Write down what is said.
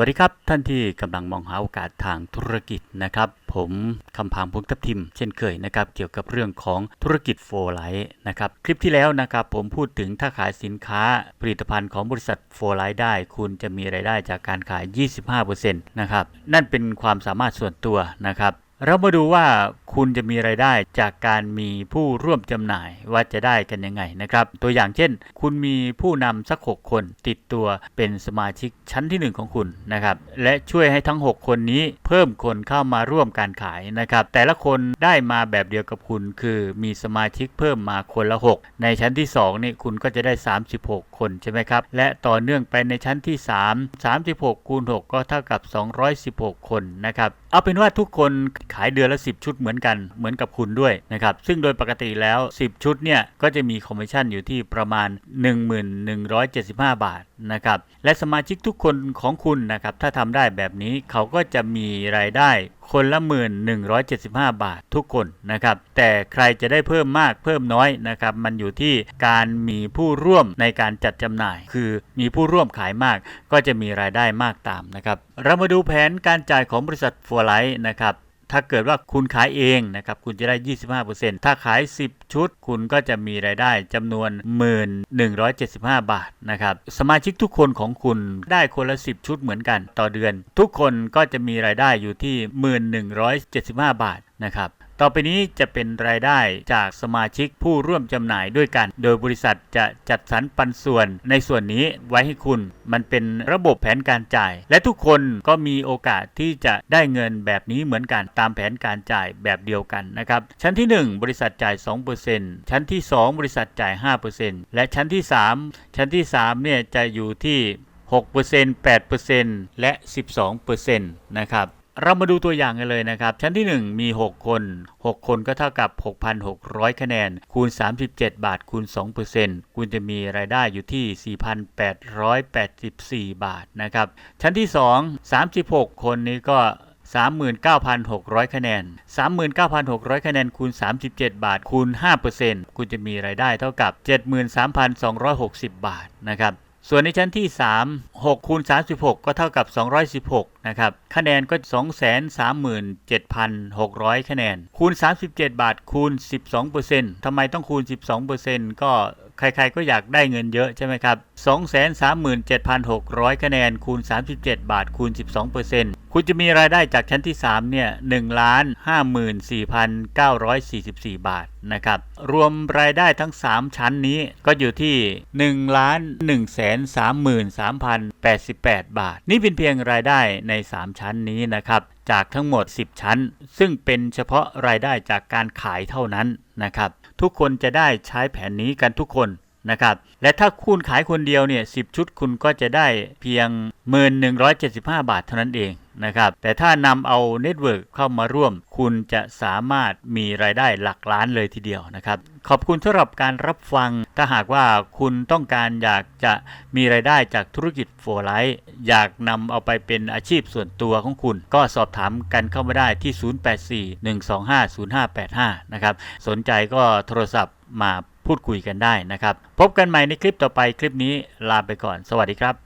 วัสดีครับ ท่านที่กำลังมองหาโอกาสทางธุรกิจนะครับ ผมคำพางพงทับทิม เช่นเคยนะครับ เกี่ยวกับเรื่องของธุรกิจโฟไลท์นะครับ คลิปที่แล้วนะครับ ผมพูดถึงถ้าขายสินค้าผลิตภัณฑ์ของบริษัทโฟไลท์ได้ คุณจะมีไรายได้จากการขาย 25%นะครับ นั่นเป็นความสามารถส่วนตัวนะครับ เรามาดูว่าคุณจะมีไรายได้จากการมีผู้ร่วมจำหน่ายว่าจะได้กันยังไงนะครับ ตัวอย่างเช่น คุณมีผู้นำสัก 6 คนติดตัวเป็นสมาชิกชั้นที่ 1 ของคุณนะครับและช่วยให้ทั้ง 6 คนนี้เพิ่มคนเข้ามาร่วมการขายนะครับ แต่ละคนได้มาแบบเดียวกับคุณ คือมีสมาชิกเพิ่มมาคนละ 6 ในชั้นที่2นี่คุณก็จะได้ 36 คนใช่ไหมครับและต่อเนื่องไปในชั้นที่ 3 36คูณ6ก็เท่ากับ 216 คนนะครับเอาเป็นว่าทุกคนขายเดือนละ 10 ชุดเหมือนกันเหมือนกับคุณด้วยนะครับซึ่งโดยปกติแล้ว 10 ชุดเนี่ยก็จะมีคอมมิชชั่นอยู่ที่ประมาณ 1175 บาทนะครับและสมาชิกทุกคนของคุณนะครับถ้าทำได้แบบนี้เขาก็จะมีรายได้คนละ 1175 บาททุกคนนะครับ แต่ใครจะได้เพิ่มมากเพิ่มน้อยนะครับ มันอยู่ที่การมีผู้ร่วมในการจัดจำหน่าย คือมีผู้ร่วมขายมาก ก็จะมีรายได้มากตามนะครับ เรามาดูแผนการจ่ายของบริษัทฟัวไลท์นะครับ ถ้าเกิดว่าคุณขายเองนะครับคุณจะได้ 25%ถ้าขาย 10 ชุด คุณก็จะมีรายได้จำนวน 1175 บาทนะครับสมาชิกทุกคนของคุณได้คนละ 10 ชุดเหมือนกันต่อเดือน ทุกคนก็จะมีรายได้อยู่ที่ 1175 บาทนะครับ ต่อไปนี้จะเป็นรายได้จากสมาชิกผู้ร่วมจำหน่ายด้วยกัน โดยบริษัทจะจัดสรรปันส่วนในส่วนนี้ไว้ให้คุณ มันเป็นระบบแผนการจ่าย และทุกคนก็มีโอกาสที่จะได้เงินแบบนี้เหมือนกันตามแผนการจ่ายแบบเดียวกันนะครับ ชั้นที่ 1 บริษัทจ่าย 2%ชั้นที่ 2 บริษัทจ่าย 5%และชั้นที่ 3 ชั้นที่3เนี่ยจะอยู่ที่6% 8%และ 12%นะครับ เรามาดูตัวอย่างกันเลยนะครับ ชั้นที่ 1 มี 6 คน 6 คนก็เท่ากับ 6,600 คะแนน คูณ 37 บาท คูณ 2%คุณจะมีรายได้อยู่ที่ 4,884 บาทนะครับ ชั้นที่ 2 36 คนนี้ก็39,600 คะแนน 39,600 คะแนน คูณ 37 บาท คูณ 5%คุณจะมีรายได้เท่ากับ 73,260 บาท นะครับ ส่วนในชั้นที่ 3 6คูณ36 ก็เท่ากับ 216 นะครับ คะแนนก็ 237,600 คะแนน คูณ 37 บาท คูณ 12%ทำไมต้องคูณ 12%ก็ ใครๆก็อยากได้เงินเยอะใช่ไหมครับ 237,600 คะแนนคูณ 37 บาทคูณ 12%คุณจะมีรายได้จากชั้นที่ 3 เนี่ย 1 ล้าน 54,944 บาทนะครับ รวมรายได้ทั้ง 3 ชั้นนี้ก็อยู่ที่ 1 ล้าน 133,088 บาท นี่เป็นเพียงรายได้ใน 3 ชั้นนี้นะครับ จากทั้งหมด 10 ชั้น ซึ่งเป็นเฉพาะรายได้จากการขายเท่านั้นนะครับ ทุกคนจะได้ใช้แผนนี้กันทุกคนนะครับ และถ้าคุณขายคนเดียวเนี่ย10 ชุดคุณก็จะได้เพียง 1175 บาทเท่านั้นเอง นะครับ แต่ถ้านำเอาเน็ตเวิร์กเข้ามาร่วม คุณจะสามารถมีรายได้หลักล้านเลยทีเดียวนะครับ ขอบคุณสำหรับการรับฟัง ถ้าหากว่าคุณต้องการอยากจะมีรายได้จากธุรกิจโฟไลท์อยากนำเอาไปเป็นอาชีพส่วนตัวของคุณ ก็สอบถามกันเข้ามาได้ที่ 0841250585 นะครับ สนใจก็โทรศัพท์มาพูดคุยกันได้นะครับ พบกันใหม่ในคลิปต่อไปคลิปนี้ลาไปก่อน สวัสดีครับ